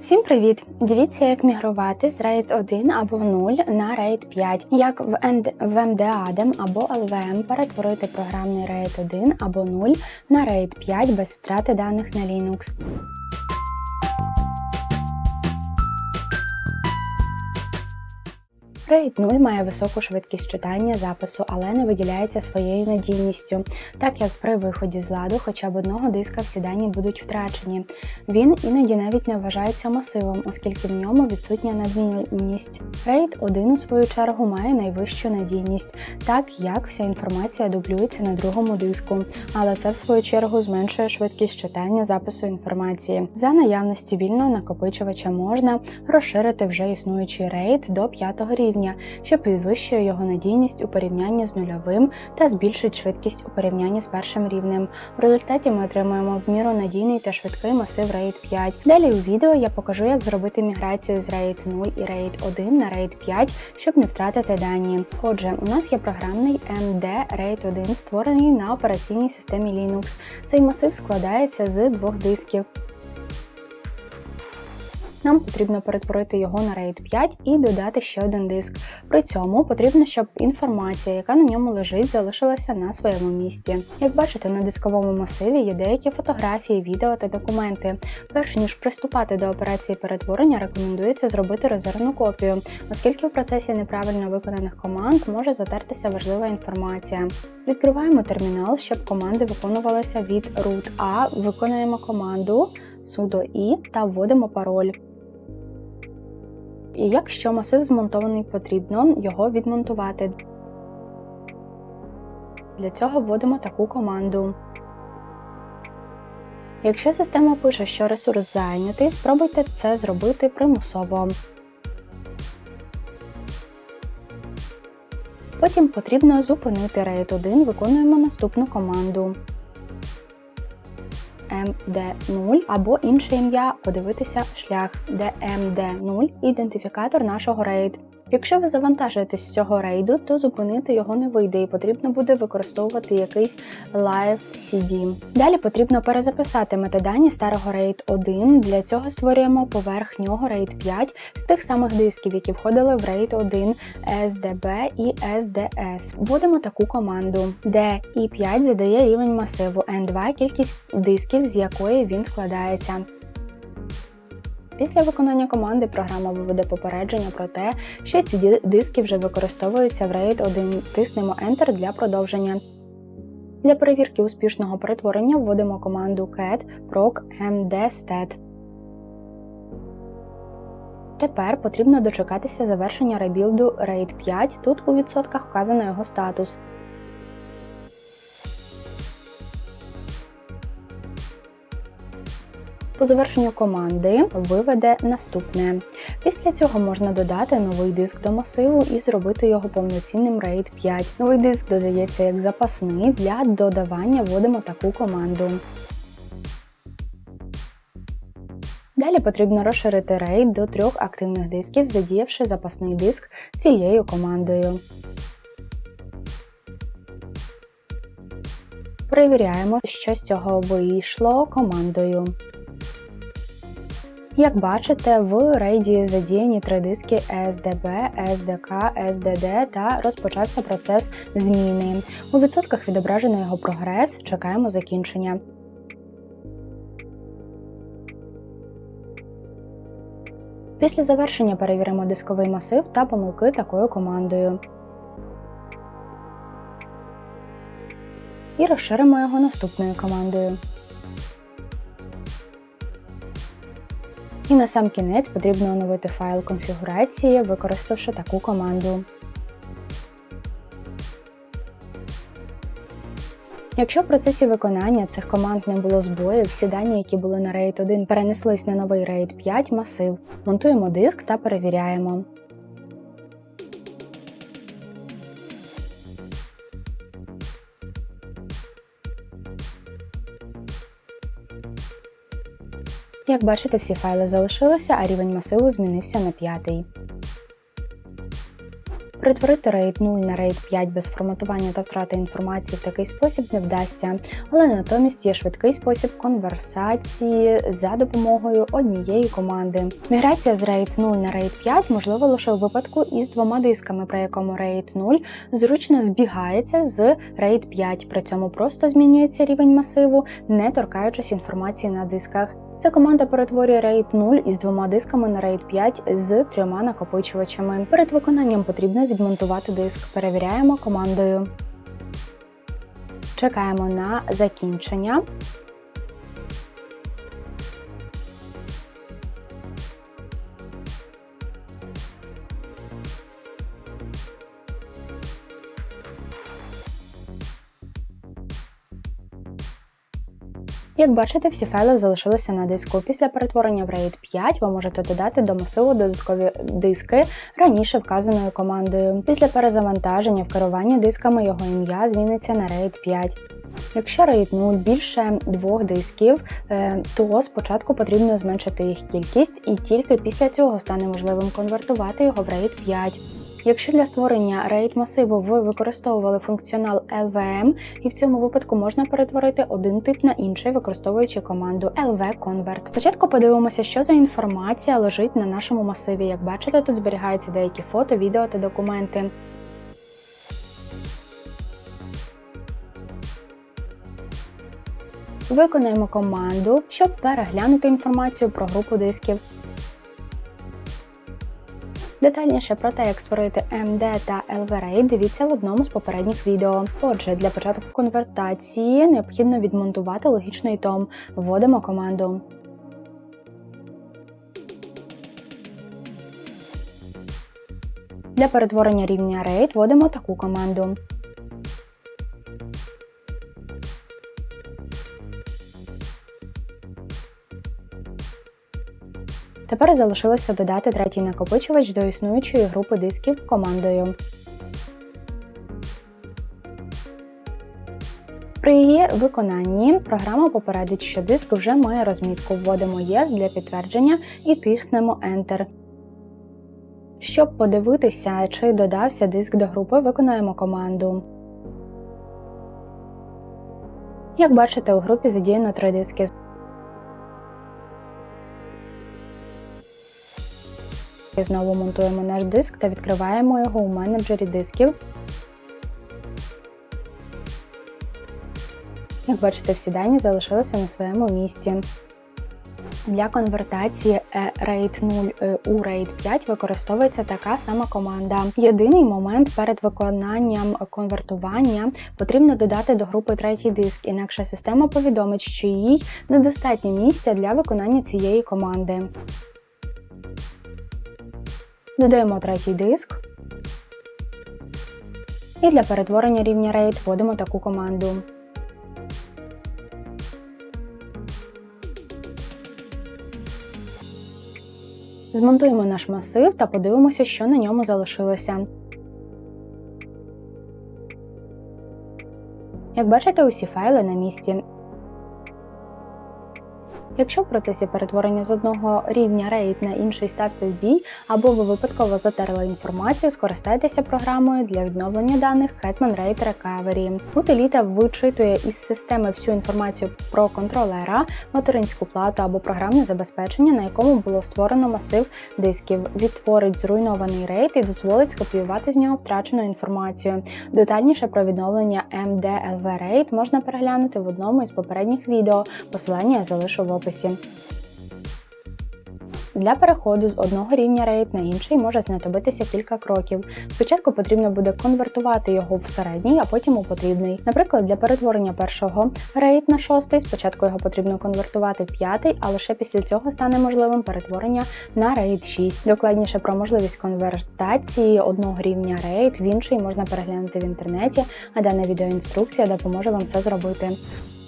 Всім привіт! Дивіться, як мігрувати з RAID 1 або 0 на RAID 5, як в MDADEM або LVM перетворити програмний RAID 1 або 0 на RAID 5 без втрати даних на Linux. RAID 0 має високу швидкість читання запису, але не виділяється своєю надійністю, так як при виході з ладу хоча б одного диска всі дані будуть втрачені. Він іноді навіть не вважається масивом, оскільки в ньому відсутня надмірність. RAID 1 у свою чергу має найвищу надійність, так як вся інформація дублюється на другому диску, але це в свою чергу зменшує швидкість читання запису інформації. За наявності вільного накопичувача можна розширити вже існуючий RAID до 5 рівня рівня, що підвищує його надійність у порівнянні з нульовим та збільшить швидкість у порівнянні з першим рівнем. В результаті ми отримуємо в міру надійний та швидкий масив RAID 5. Далі у відео я покажу, як зробити міграцію з RAID 0 і RAID 1 на RAID 5, щоб не втратити дані. Отже, у нас є програмний MD RAID 1, створений на операційній системі Linux. Цей масив складається з двох дисків. Нам потрібно перетворити його на RAID 5 і додати ще один диск. При цьому потрібно, щоб інформація, яка на ньому лежить, залишилася на своєму місці. Як бачите, на дисковому масиві є деякі фотографії, відео та документи. Перш ніж приступати до операції перетворення, рекомендується зробити резервну копію, оскільки в процесі неправильно виконаних команд може затертися важлива інформація. Відкриваємо термінал, щоб команди виконувалися від root A, виконуємо команду sudo i та вводимо пароль. І якщо масив змонтований, потрібно його відмонтувати. Для цього вводимо таку команду. Якщо система пише, що ресурс зайнятий, спробуйте це зробити примусово. Потім потрібно зупинити RAID 1, виконуємо наступну команду. MD0 або інше ім'я подивитися шлях DMD0 ідентифікатор нашого RAID. Якщо ви завантажуєтесь з цього рейду, то зупинити його не вийде і потрібно буде використовувати якийсь Live CD. Далі потрібно перезаписати метадані старого RAID 1. Для цього створюємо поверх нього RAID 5 з тих самих дисків, які входили в RAID 1 SDB і SDS. Вводимо таку команду, де і 5 задає рівень масиву, N2 кількість дисків, з якої він складається. Після виконання команди програма виведе попередження про те, що ці диски вже використовуються в RAID 1. Тиснемо Enter для продовження. Для перевірки успішного перетворення вводимо команду cat proc mdstat. Тепер потрібно дочекатися завершення ребілду RAID 5. Тут у відсотках вказано його статус. По завершенню команди виведе наступне. Після цього можна додати новий диск до масиву і зробити його повноцінним RAID 5. Новий диск додається як запасний, для додавання вводимо таку команду. Далі потрібно розширити RAID до трьох активних дисків, задіявши запасний диск цією командою. Перевіряємо, що з цього вийшло командою. Як бачите, в рейді задіяні три диски SDB, SDK, SDD та розпочався процес зміни. У відсотках відображено його прогрес, чекаємо закінчення. Після завершення перевіримо дисковий масив та помилки такою командою. І розширимо його наступною командою. І на сам кінець потрібно оновити файл конфігурації, використавши таку команду. Якщо в процесі виконання цих команд не було збоїв, всі дані, які були на RAID 1, перенеслись на новий RAID 5 масив, монтуємо диск та перевіряємо. Як бачите, всі файли залишилися, а рівень масиву змінився на п'ятий. Перетворити RAID 0 на RAID 5 без форматування та втрати інформації в такий спосіб не вдасться, але натомість є швидкий спосіб конверсації за допомогою однієї команди. Міграція з RAID 0 на RAID 5 можлива лише у випадку із двома дисками, при якому RAID 0 зручно збігається з RAID 5, при цьому просто змінюється рівень масиву, не торкаючись інформації на дисках. Ця команда перетворює RAID 0 із двома дисками на RAID 5 з трьома накопичувачами. Перед виконанням потрібно відмонтувати диск. Перевіряємо командою. Чекаємо на закінчення. Як бачите, всі файли залишилися на диску. Після перетворення в RAID 5 ви можете додати до масиву додаткові диски раніше вказаною командою. Після перезавантаження в керуванні дисками його ім'я зміниться на RAID 5. Якщо RAID 0 більше двох дисків, е, то спочатку потрібно зменшити їх кількість, і тільки після цього стане можливим конвертувати його в RAID 5. Якщо для створення RAID масиву ви використовували функціонал LVM, і в цьому випадку можна перетворити один тип на інший, використовуючи команду LV-Convert. Спочатку подивимося, що за інформація лежить на нашому масиві. Як бачите, тут зберігаються деякі фото, відео та документи. Виконаємо команду, щоб переглянути інформацію про групу дисків. Детальніше про те, як створити MD та LV-RAID, дивіться в одному з попередніх відео. Отже, для початку конвертації необхідно відмонтувати логічний том. Вводимо команду. Для перетворення рівня RAID вводимо таку команду. Тепер залишилося додати третій накопичувач до існуючої групи дисків командою. При її виконанні програма попередить, що диск вже має розмітку. Вводимо Yes для підтвердження і тиснемо Enter. Щоб подивитися, чи додався диск до групи, виконаємо команду. Як бачите, у групі задіяно три диски. Знову монтуємо наш диск та відкриваємо його у менеджері дисків. Як бачите, всі дані залишилися на своєму місці. Для конвертації RAID 0 у RAID 5 використовується така сама команда. Єдиний момент перед виконанням конвертування потрібно додати до групи третій диск, інакше система повідомить, що їй недостатньо місця для виконання цієї команди. Додаємо третій диск. І для перетворення рівня RAID вводимо таку команду. Змонтуємо наш масив та подивимося, що на ньому залишилося. Як бачите, усі файли на місці. Якщо в процесі перетворення з одного рівня RAID на інший стався збій, або ви випадково затерли інформацію, скористайтеся програмою для відновлення даних Hetman RAID Recovery. Утиліта вичитує із системи всю інформацію про контролера, материнську плату або програмне забезпечення, на якому було створено масив дисків, відтворить зруйнований RAID і дозволить скопіювати з нього втрачену інформацію. Детальніше про відновлення MDLV RAID можна переглянути в одному із попередніх відео. Посилання я залишу в описі описі. Для переходу з одного рівня RAID на інший може знадобитися кілька кроків. Спочатку потрібно буде конвертувати його в середній, а потім у потрібний. Наприклад, для перетворення першого RAID на шостий, спочатку його потрібно конвертувати в п'ятий, а лише після цього стане можливим перетворення на RAID 6. Докладніше про можливість конвертації одного рівня RAID в інший можна переглянути в інтернеті, а дана відеоінструкція допоможе вам це зробити.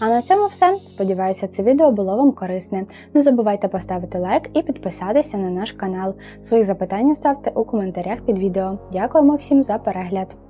А на цьому все. Сподіваюся, це відео було вам корисне. Не забувайте поставити лайк і підписатися на наш канал. Свої запитання ставте у коментарях під відео. Дякуємо всім за перегляд!